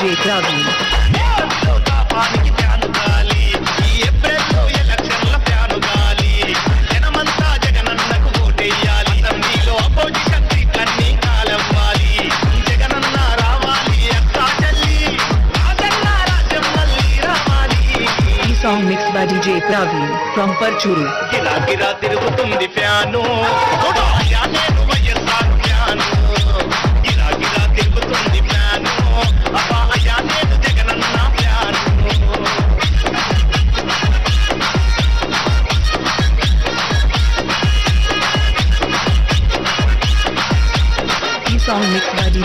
DJ Praveen. పానికి fan గాలి ఈ ఏప్రిల్లో ఎలక్షన్ల ఫ్యాను రావాలి రావాలి గిరా తిరుగుతుంది ఫ్యాను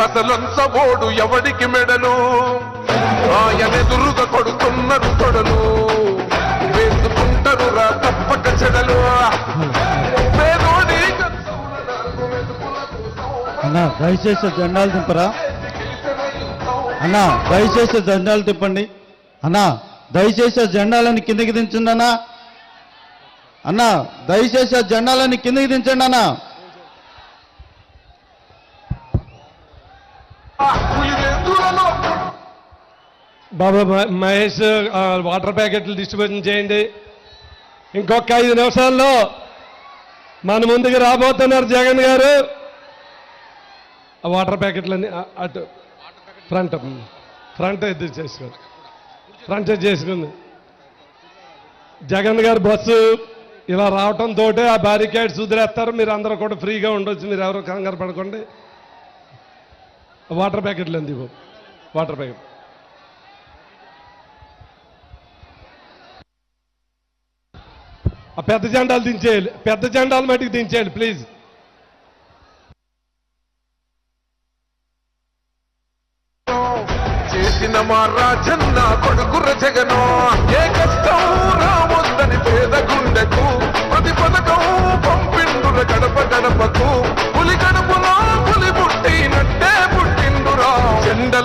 అసలంచబోడు ఎవడికి మెడలు? ఆయనెదురుగా కొడుతున్నారు తొడలు. వేసుకుంటారు రా తప్పక చెడలు. అన్నా దయచేసి జెండాలు దింపరా? అన్నా దయచేసి జెండాలు తిప్పండి అన్నా దయచేసి ఆ జెండాలని కిందకి దించండి అన్న. అన్నా దయచేసి ఆ జెండాలని కిందకి దించండి అన్నా. బాబా మహేష్ వాటర్ ప్యాకెట్లు డిస్ట్రిబ్యూషన్ చేయండి. ఇంకొక ఐదు నిమిషాల్లో మన ముందుకు రాబోతున్నారు జగన్ గారు. ఆ వాటర్ ప్యాకెట్లన్నీ అటు ఫ్రంట్ ఫ్రంట్ ఇది చేసుకుంది. ఫ్రంట్ చేసుకుంది. జగన్ గారు బస్సు ఇలా రావటంతో ఆ బ్యారికేడ్స్ వదిలేస్తారు. మీరు అందరూ కూడా ఫ్రీగా ఉండొచ్చు. మీరు ఎవరు కంగారు పడకండి. వాటర్ ప్యాకెట్లు అంది వాటర్ ప్యాకెట్. ఆ పెద్ద జెండాలు దించేయాలి. పెద్ద జెండాలు మటుకు దించేయాలి ప్లీజ్ చేసిన మా రాజన్న కొడుకుర జగనో ఏ కష్టం రావద్దని పేద గుండెకు ప్రతి పథకం పంపిండుల గడప గడపకు.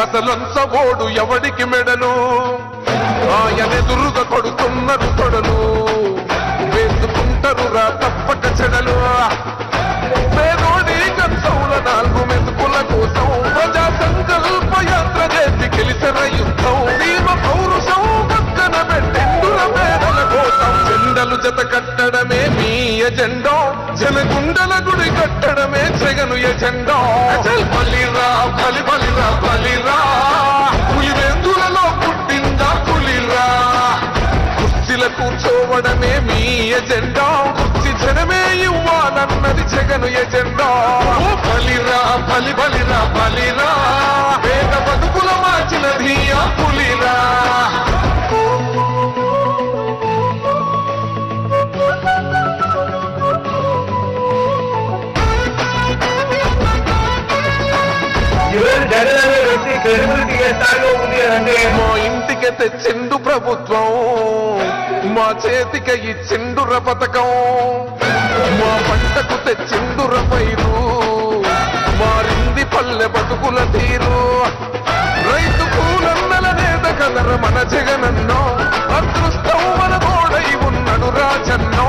అసలంచబోడు ఎవడికి మెడలు? ఆయనెదురుగా కొడుతున్నారు తొడలు. వేసుకుంటారు రా తప్పక చెడలు. పేదోడి కుర్చీల కూర్చోవడమే మీ ఎజెండా. కుర్చీ జనమే ఇవ్వాలన్నది జగను ఎజెండా. బలిరా బలి బలిరా బలిరా. వేద బతుకుల మార్చినది ఆ పులిరా. మా ఇంటికి తెచ్చిండు ప్రభుత్వం. మా చేతికి చెండుర పథకం మా పంటకు తెచ్చిండుర పైరు. మారింది పల్లె బతుకుల తీరు. రైతు కూలన్నల నేత కదర మన జగనన్నో. అదృష్టం మన గోడై ఉన్నడు రాజన్నో.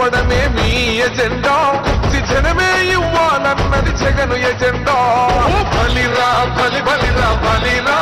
రావడమే మీ ఎజెండా. జనమే ఇవ్వాలన్నది జగను ఎజెండా. బలిరా బలి బలిరా బలిరా.